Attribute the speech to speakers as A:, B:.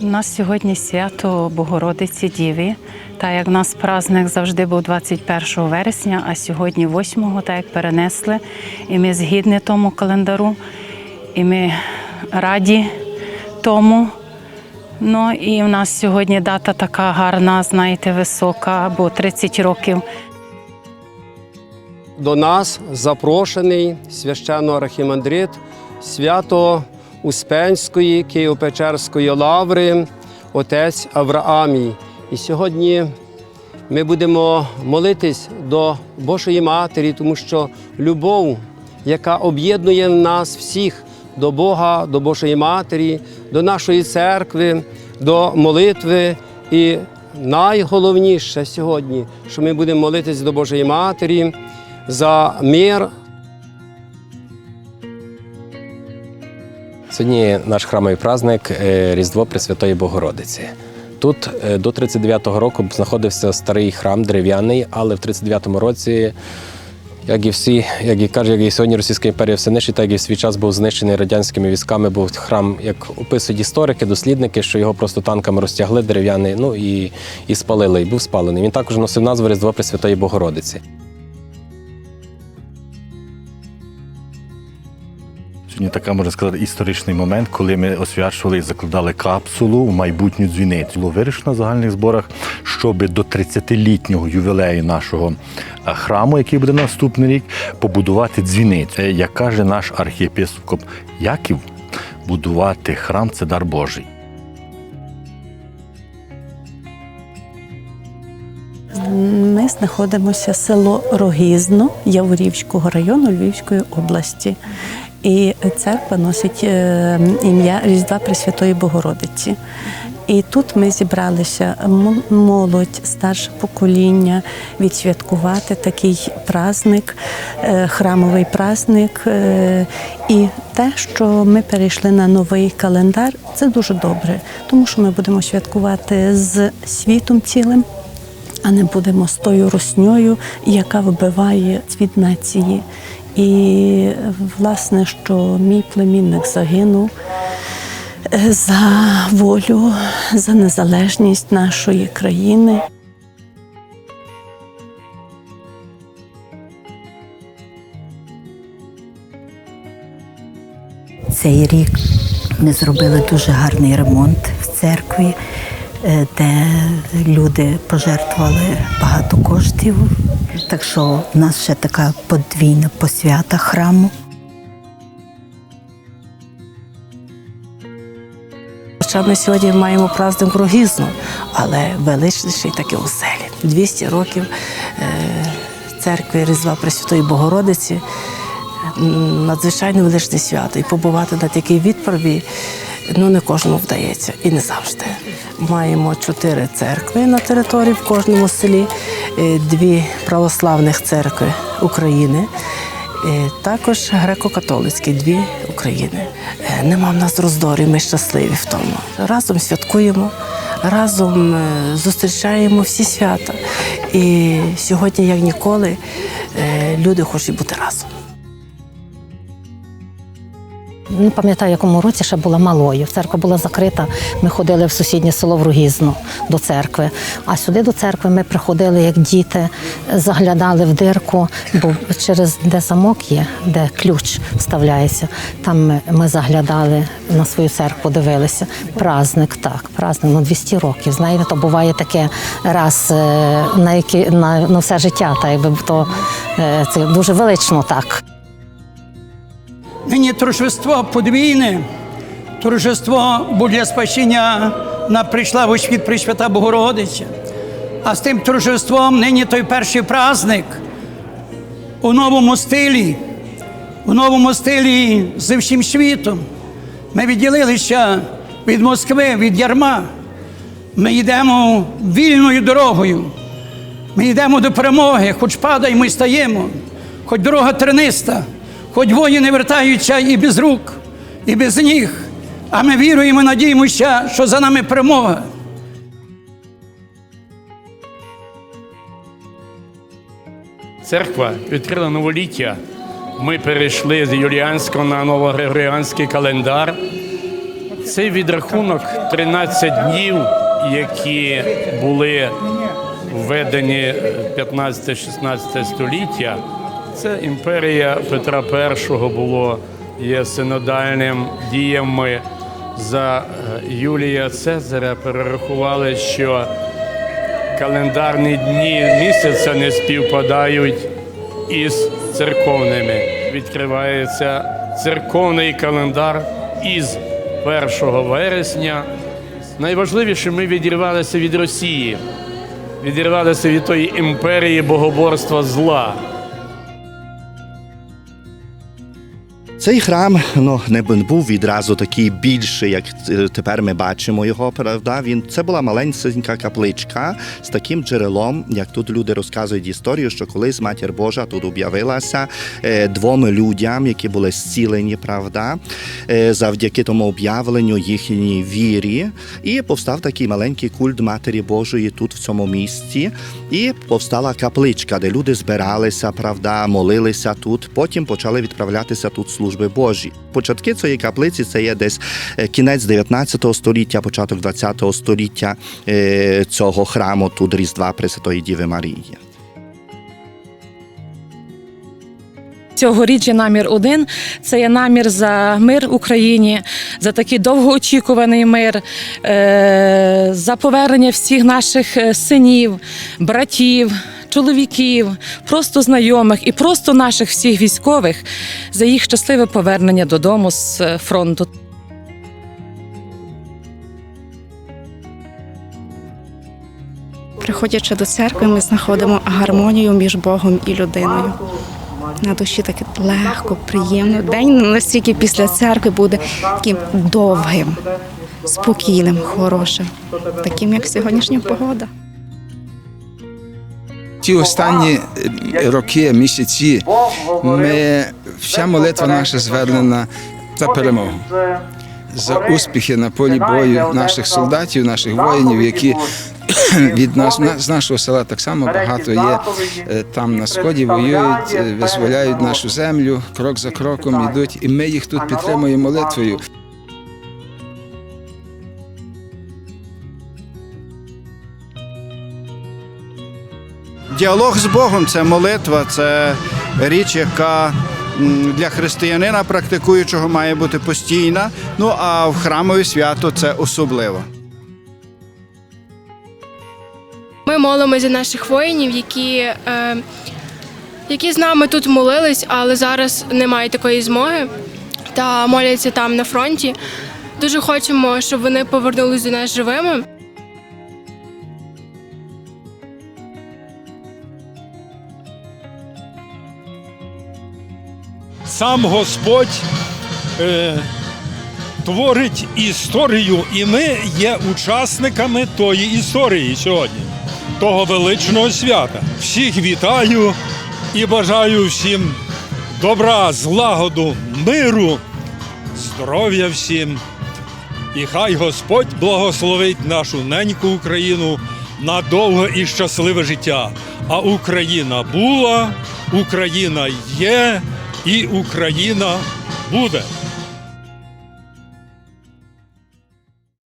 A: У нас сьогодні свято Богородиці Діві. Та як в нас праздник завжди був 21 вересня, а сьогодні 8-го, так як перенесли. І ми згідні тому календару, і ми раді тому. Ну і в нас сьогодні дата така гарна, знаєте, висока, бо 30 років
B: До нас запрошений священно-архімандрит свято Успенської Києво-Печерської лаври, отець Авраамій. І сьогодні ми будемо молитись до Божої Матері, тому що любов, яка об'єднує нас всіх до Бога, до Божої Матері, до нашої церкви, до молитви. І найголовніше сьогодні, що ми будемо молитись до Божої Матері за мир,
C: Сьогодні наш храмовий праздник е, Різдво Пресвятої Богородиці. Тут е, до 39-го року знаходився старий храм дерев'яний, але в 39-му році, як і всі, як і каже, як і сьогодні Російська імперія все нищить, так і в свій час був знищений радянськими військами. Був храм, як описують історики, дослідники, що його просто танками розтягли дерев'яний, ну і, і спалили, і був спалений. Він також носив назву Різдво Пресвятої Богородиці.
D: Сьогодні така можна сказати історичний момент, коли ми освячували і закладали капсулу в майбутню дзвіницю. Було вирішено на загальних зборах, щоб до 30-літнього ювілею нашого е, храму, який буде наступний рік, побудувати дзвіницю. Е, Як каже наш архієпископ Яків, будувати храм це дар Божий.
E: Ми знаходимося село Рогізно Яворівського району Львівської області. І церква носить е, ім'я Різдва Пресвятої Богородиці. І тут ми зібралися молодь, старше покоління відсвяткувати такий праздник, е, храмовий праздник. Е, І те, що ми перейшли на новий календар, це дуже добре, тому що ми будемо святкувати з світом цілим а не будемо з тою русньою, яка вбиває цвіт нації. І власне, що мій племінник загинув е, за волю, за незалежність нашої країни.
F: Цей рік ми зробили дуже гарний ремонт в церкві, де люди пожертвували багато коштів. Так що в нас ще така подвійна посвята храму.
G: Хоча ми сьогодні маємо праздник Рогізну, але величніший таки у селі. 200 років е, церкви Різдва Пресвятої Богородиці. Надзвичайно величне свято. І побувати на такій відправі ну, не кожному вдається і не завжди. Маємо чотири церкви на території в кожному селі, е, дві православних церкви України. Е, Також греко-католицькі дві України. Е, Нема в нас роздорів, ми щасливі в тому. Разом святкуємо, разом зустрічаємо всі свята. І сьогодні, як ніколи, люди хочуть бути разом.
H: Не пам'ятаю, якому році ще була малою. Церква була закрита. Ми ходили в сусіднє село в Ругізно до церкви. А сюди до церкви ми приходили як діти, заглядали в дирку, бо через де замок є, де ключ вставляється. Там ми, заглядали на свою церкву, дивилися. Праздник, так, праздник ну 200 років. Знаєте, то буває таке раз е, на які на, на все життя. Так якби то е, це дуже велично так.
I: Нині торжество подвійне, торжество для спасіння на прийшла у світ Пресвята Богородиця. А з тим торжеством нині той перший праздник у новому стилі, у новому стилі з всім світом. Ми відділилися від Москви, від ярма. Ми йдемо вільною дорогою. Ми йдемо до перемоги, хоч падаємо і стаємо, хоч дорога терниста, хоч воїни вертаються і без рук, і без ніг. А ми віруємо, надіємося, що за нами перемога.
J: Церква відкрила новоліття. Ми перейшли з юліанського на новогригоріанський календар Цей відрахунок 13 днів, які були введені 15-16 століття. Це імперія Петра І було є синодальним діями за е, Юлія Цезаря. Перерахували, що календарні дні місяця не співпадають із церковними. Відкривається церковний календар із 1 вересня. Найважливіше, ми відірвалися від Росії, відірвалися від тої імперії богоборства зла.
K: Цей храм ну, не був відразу такий більший, як е, тепер ми бачимо його. Правда, він це була маленька капличка з таким джерелом, як тут люди розказують історію, що колись матір Божа тут об'явилася е, двом людям, які були зцілені, правда, е, завдяки тому об'явленню їхній вірі. І повстав такий маленький культ Матері Божої тут в цьому місці. І повстала капличка, де люди збиралися, правда, молилися тут. Потім почали відправлятися тут служби Божі. Початки цієї каплиці це є десь е, кінець 19 століття, початок 20 століття е, цього храму тут Різдва Пресвятої Діви Марії.
L: Цьогоріч є намір один це є намір за мир Україні, за такий довгоочікуваний мир, е, за повернення всіх наших синів, братів, чоловіків, просто знайомих і просто наших всіх військових за їх щасливе повернення додому з е, фронту.
M: Приходячи до церкви, ми знаходимо гармонію між Богом і людиною. На душі таке легко, приємно. День настільки після церкви буде таким довгим, спокійним, хорошим, таким як сьогоднішня погода.
N: Ті останні е, роки, місяці, ми вся молитва наша звернена за перемогу, за успіхи на полі бою наших солдатів, наших воїнів, які від нас з нашого села так само багато є е, там на сході, воюють, е, визволяють нашу землю, крок за кроком йдуть, і ми їх тут підтримуємо молитвою.
O: Діалог з Богом це молитва, це річ, яка для християнина практикуючого має бути постійна. Ну а в храмові свято це особливо.
P: Ми молимося за наших воїнів, які, е, які з нами тут молились, але зараз немає такої змоги та моляться там на фронті. Дуже хочемо, щоб вони повернулись до нас живими.
Q: Сам Господь е, творить історію, і ми є учасниками тої історії сьогодні, того величного свята. Всіх вітаю і бажаю всім добра, злагоду, миру, здоров'я всім. І хай Господь благословить нашу неньку Україну на довге і щасливе життя. А Україна була, Україна є і Україна буде.